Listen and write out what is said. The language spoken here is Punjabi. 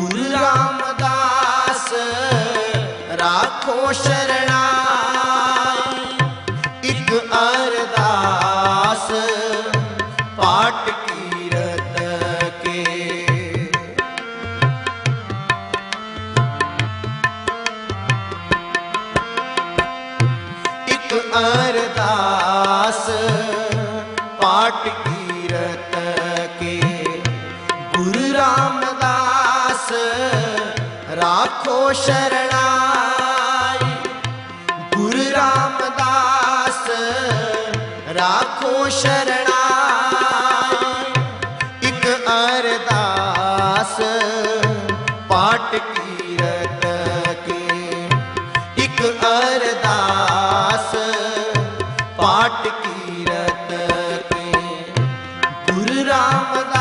ਗੁਰੂ ਰਾਮਦਾਸ ਰਾਖੋ ਸ਼ਰਣਾਈ। ਇੱਕ ਅਰਦਾਸ ਪਾਠ ਕੀਰਤ ਕੇ। ਇੱਕ ਅਰਦਾਸ ਪਾਟ ਰਸ ਰਾਖੋ ਸ਼ਰਣਾਈ। ਗੁਰੂ ਰਾਮਦਾਸ ਰਾਖੋ ਸ਼ਰਣਾਈ। ਇਕ ਅਰਦਾਸ ਪਾਠ ਕੀਰਤ ਕੀ। ਇਕ ਅਰਦਾਸ ਪਾਠ ਕੀਰਤ ਕੀ। ਗੁਰੂ ਰਾਮਦਾਸ